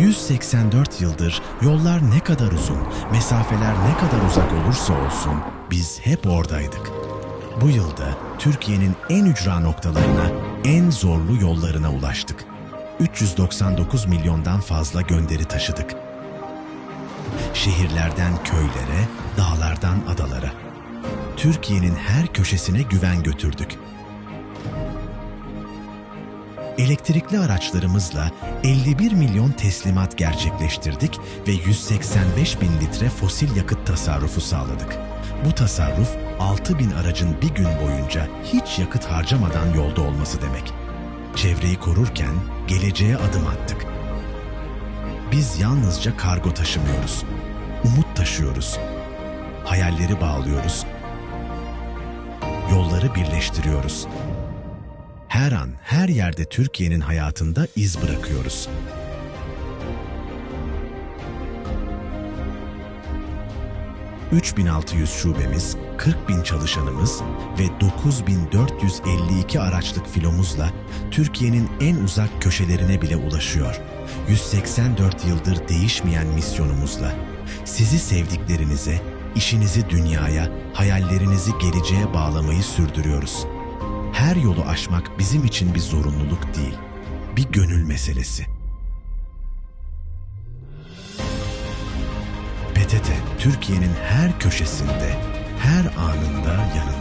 184 yıldır yollar ne kadar uzun, mesafeler ne kadar uzak olursa olsun biz hep oradaydık. Bu yılda Türkiye'nin en ücra noktalarına, en zorlu yollarına ulaştık. 399 milyondan fazla gönderi taşıdık. Şehirlerden köylere, dağlardan adalara. Türkiye'nin her köşesine güven götürdük. Elektrikli araçlarımızla 51 milyon teslimat gerçekleştirdik ve 185 bin litre fosil yakıt tasarrufu sağladık. Bu tasarruf 6 bin aracın bir gün boyunca hiç yakıt harcamadan yolda olması demek. Çevreyi korurken geleceğe adım attık. Biz yalnızca kargo taşımıyoruz. Umut taşıyoruz. Hayalleri bağlıyoruz. Yolları birleştiriyoruz. Her an, her yerde Türkiye'nin hayatında iz bırakıyoruz. ...3600 şubemiz, 40 bin çalışanımız ve 9452 araçlık filomuzla Türkiye'nin en uzak köşelerine bile ulaşıyor. 184 yıldır değişmeyen misyonumuzla sizi sevdiklerinize, işinizi dünyaya, hayallerinizi geleceğe bağlamayı sürdürüyoruz. Her yolu aşmak bizim için bir zorunluluk değil, bir gönül meselesi. PTT, Türkiye'nin her köşesinde, her anında yanında.